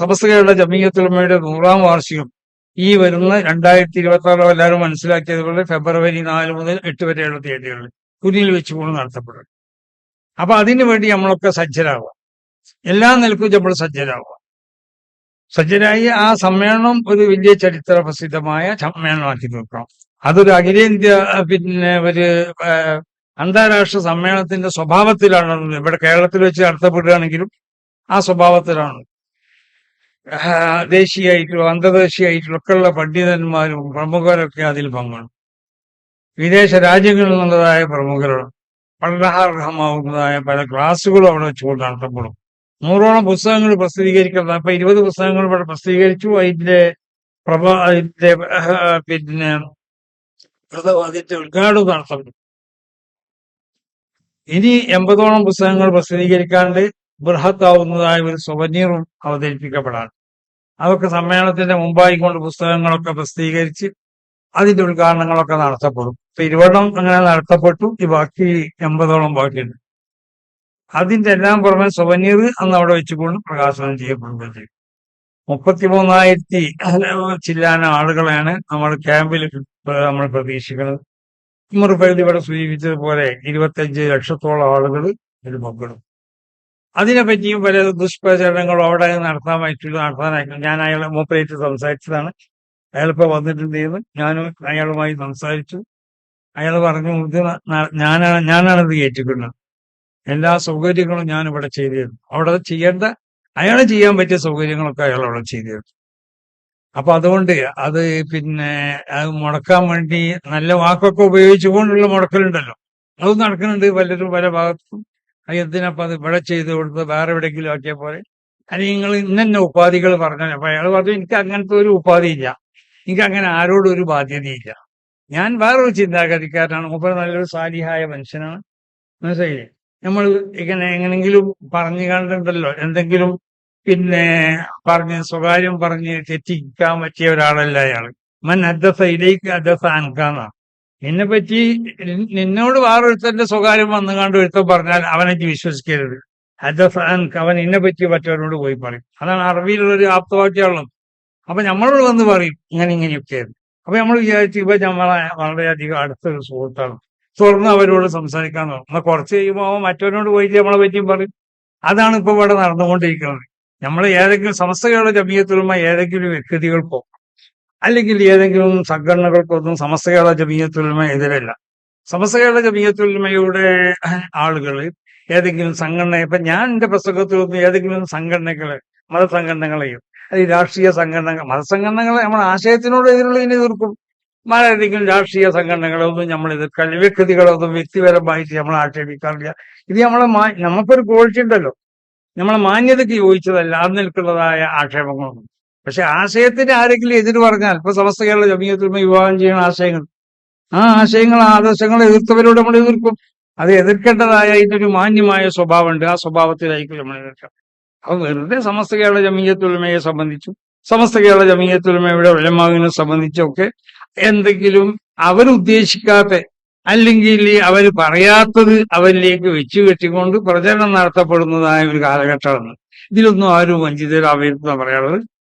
സമസ്തകളുടെ ജമീയത്തുലമയുടെ നൂറാം വാർഷികം ഈ വരുന്ന രണ്ടായിരത്തി ഇരുപത്തി എല്ലാവരും മനസ്സിലാക്കിയതുപോലെ ഫെബ്രുവരി നാല് മുതൽ എട്ട് വരെയുള്ള തീയതികളിൽ കുരിയിൽ വെച്ചുകൊണ്ട് നടത്തപ്പെടും. അപ്പൊ അതിനു വേണ്ടി നമ്മളൊക്കെ സജ്ജരാകുക എല്ലാ നിലക്കും നമ്മൾ സജ്ജരാകുക സജ്ജരായി ആ സമ്മേളനം ഒരു വലിയ ചരിത്ര പ്രസിദ്ധമായ സമ്മേളനമാക്കി തീർക്കണം. അതൊരു അഖിലേന്ത്യ പിന്നെ ഒരു അന്താരാഷ്ട്ര സമ്മേളനത്തിന്റെ സ്വഭാവത്തിലാണ് ഇവിടെ കേരളത്തിൽ വെച്ച് നടത്തപ്പെടുകയാണെങ്കിലും ആ സ്വഭാവത്തിലാണ്. ആഹ്, അന്തർദേശീയമായിട്ടുള്ള ഉള്ള പണ്ഡിതന്മാരും പ്രമുഖരൊക്കെ അതിൽ പങ്കെടുക്കും. വിദേശ രാജ്യങ്ങളിൽ നിന്നുള്ളതായ പ്രമുഖരും പഠനാർഹമാവുന്നതായ പല ക്ലാസ്സുകളും അവിടെ വെച്ചുകൊണ്ട് നടത്തപ്പെടും. നൂറോളം പുസ്തകങ്ങൾ പ്രസിദ്ധീകരിക്കുന്നത് അപ്പൊ ഇരുപത് പുസ്തകങ്ങൾ ഇവിടെ പ്രസിദ്ധീകരിച്ചു. അതിന്റെ പ്രഭ അതിന്റെ പിന്നെ അത് അതിന്റെ ഉദ്ഘാടനം നടത്തപ്പെടും. ഇനി എൺപതോളം പുസ്തകങ്ങൾ പ്രസിദ്ധീകരിക്കാണ്ട് ബൃഹത്താവുന്നതായ ഒരു സുവനീറും അവതരിപ്പിക്കപ്പെടാൻ അതൊക്കെ സമ്മേളനത്തിന്റെ മുമ്പായി കൊണ്ട് പുസ്തകങ്ങളൊക്കെ പ്രസിദ്ധീകരിച്ച് അതിന്റെ ഉദ്ഘാടനങ്ങളൊക്കെ നടത്തപ്പെടും. ഇപ്പൊ ഇരുപതെണ്ണം അങ്ങനെ നടത്തപ്പെട്ടു. ഈ ബാക്കി എൺപതോളം ബാക്കിയുണ്ട് അതിന്റെ എല്ലാം പുറമെ സുവനീർ അന്ന് അവിടെ വെച്ചുകൊണ്ട് പ്രകാശനം ചെയ്യപ്പെടുകയും ചെയ്യും. മുപ്പത്തിമൂന്നായിരത്തി ചില്ലാന ആളുകളാണ് നമ്മൾ ക്യാമ്പിൽ നമ്മൾ പ്രതീക്ഷിക്കുന്നത്. മുറിപ്പകുതി ഇവിടെ സൂചിപ്പിച്ചതുപോലെ ഇരുപത്തഞ്ച് ലക്ഷത്തോളം ആളുകൾ ഇതിൽ പങ്കെടുക്കും. അതിനെപ്പറ്റിയും പല ദുഷ്പ്രചരണങ്ങളും അവിടെ നടത്താൻ പറ്റില്ല നടത്താനായിട്ട് ഞാൻ അയാളെ മൂപ്പറേറ്റ് സംസാരിച്ചതാണ്. അയാളിപ്പോ വന്നിട്ടുണ്ട് എന്ന് ഞാനും അയാളുമായി സംസാരിച്ചു. അയാൾ പറഞ്ഞു ഇത് ഞാനാണ് ഞാനാണ് ഇത് എല്ലാ സൗകര്യങ്ങളും ഞാൻ ഇവിടെ ചെയ്തു തരും അവിടെ ചെയ്യേണ്ട അയാൾ ചെയ്യാൻ പറ്റിയ സൗകര്യങ്ങളൊക്കെ അയാൾ അവിടെ ചെയ്തു തരും അപ്പൊ അതുകൊണ്ട് അത് പിന്നെ അത് മുടക്കാൻ വേണ്ടി നല്ല വാക്കൊക്കെ ഉപയോഗിച്ചുകൊണ്ടുള്ള മുടക്കലുണ്ടല്ലോ. അത് നടക്കുന്നുണ്ട് പലരും പല ഭാഗത്തും. എന്തിനപ്പൊ അത് ഇവിടെ ചെയ്ത് കൊടുത്ത് വേറെ എവിടെയെങ്കിലും ആക്കിയ പോലെ അല്ലെങ്കിൽ നിങ്ങൾ ഇന്നെ ഉപാധികൾ പറഞ്ഞാൽ അപ്പൊ അയാൾ പറഞ്ഞു എനിക്ക് അങ്ങനത്തെ ഒരു ഉപാധി ഇല്ല. എനിക്ക് അങ്ങനെ ആരോടും ഒരു ബാധ്യതയില്ല ഞാൻ വേറൊരു ചിന്താഗതിക്കാരനാണ്. മൂപ്പർ നല്ലൊരു സാലിഹായ മനുഷ്യനാണ്. മനസ്സിലായില്ലേ? നമ്മൾ ഇങ്ങനെ എങ്ങനെങ്കിലും പറഞ്ഞു കണ്ടിട്ടുണ്ടല്ലോ. എന്തെങ്കിലും പിന്നെ പറഞ്ഞ് സ്വകാര്യം പറഞ്ഞ് തെറ്റിക്കാൻ പറ്റിയ ഒരാളല്ല അയാൾ മൻ അദ്ദസ ഇലേക്ക് അദ്ദസ അൻകാന്ന നിന്നെ പറ്റി നിന്നോട് വേറൊരുത്തന്റെ സ്വകാര്യം വന്നു കണ്ട് ഒരുത്തം പറഞ്ഞാൽ അവനെ നീ വിശ്വസിക്കരുത് അവൻ എന്നെ പറ്റി മറ്റവരോട് പോയി പറയും. അതാണ് അറബിയിലുള്ള ഒരു ആപ്തവാക്യമുള്ളത് അപ്പൊ നമ്മളോട് വന്ന് പറയും ഇങ്ങനെ ഇങ്ങനെയൊക്കെയായിരുന്നു അപ്പൊ നമ്മൾ വിചാരിച്ചു ഇപ്പൊ നമ്മളെ വളരെയധികം അടുത്തൊരു സുഹൃത്താണ്. തുറന്ന് അവരോട് സംസാരിക്കാൻ തുടങ്ങും. എന്നാൽ കുറച്ച് കഴിയുമ്പോൾ അവൻ മറ്റവനോട് പോയിട്ട് നമ്മളെ പറ്റിയും പറയും. അതാണ് ഇപ്പൊ ഇവിടെ നടന്നുകൊണ്ടിരിക്കുന്നത്. നമ്മൾ ഏതെങ്കിലും സമസ്തകളുടെ ജമീയത്തിലുമായി ഏതെങ്കിലും വ്യക്തികൾ വ്യക്തികൾക്കോ അല്ലെങ്കിൽ ഏതെങ്കിലും സംഘടനകൾക്കൊന്നും സമസ്തകേട ജമീയത്തുൽമ എതിരല്ല. സമസ്തകേട ജമീയത്തുൽമയുടെ ആളുകൾ ഏതെങ്കിലും സംഘടന ഇപ്പൊ ഞാൻ എന്റെ പുസ്തകത്തിലൊന്നും ഏതെങ്കിലും സംഘടനകളെ മതസംഘടനകളെയും അല്ലെങ്കിൽ രാഷ്ട്രീയ സംഘടനകൾ മതസംഘടനകളെ നമ്മുടെ ആശയത്തിനോട് എതിരുള്ളതിനെ എതിർക്കും. മറ്റേതെങ്കിലും രാഷ്ട്രീയ സംഘടനകളൊന്നും നമ്മൾ എതിർക്കാറില്ല വ്യക്തികളൊന്നും വ്യക്തിപരമായിട്ട് നമ്മൾ ആക്ഷേപിക്കാറില്ല. ഇത് നമ്മളെ നമുക്കൊരു ക്വാളിറ്റി ഉണ്ടല്ലോ. നമ്മളെ മാന്യതയ്ക്ക് യോജിച്ചതല്ല അത് നിൽക്കുന്നതായ ആക്ഷേപങ്ങളൊന്നും. പക്ഷെ ആശയത്തിന് ആരെങ്കിലും എതിർ പറഞ്ഞാൽ ഇപ്പൊ സമസ്ത കേരള ജമീയത്തിൽ വിവാഹം ചെയ്യുന്ന ആശയങ്ങൾ ആ ആശയങ്ങൾ ആദർശങ്ങൾ എതിർത്തവരോട് നമ്മൾ എതിർക്കും. അത് എതിർക്കേണ്ടതായ ഇതിനൊരു മാന്യമായ സ്വഭാവമുണ്ട്. ആ സ്വഭാവത്തിലായിരിക്കും നമ്മൾ എതിർക്കാം അപ്പൊ വെറുതെ സമസ്ത കേരള ജമീയത്തുലമയെ സംബന്ധിച്ചും സമസ്ത കേരള ജമീയത്തുലമയുടെ ഉലമാവിനെ സംബന്ധിച്ചൊക്കെ എന്തെങ്കിലും അവരുദ്ദേശിക്കാത്ത അല്ലെങ്കിൽ അവർ പറയാത്തത് അവരിലേക്ക് വെച്ചു കെട്ടിക്കൊണ്ട് പ്രചരണം നടത്തപ്പെടുന്നതായ ഒരു കാലഘട്ടമാണ്. ഇതിലൊന്നും ആരും വഞ്ചിതരാവരുതെന്ന് പറയാനുള്ളത്.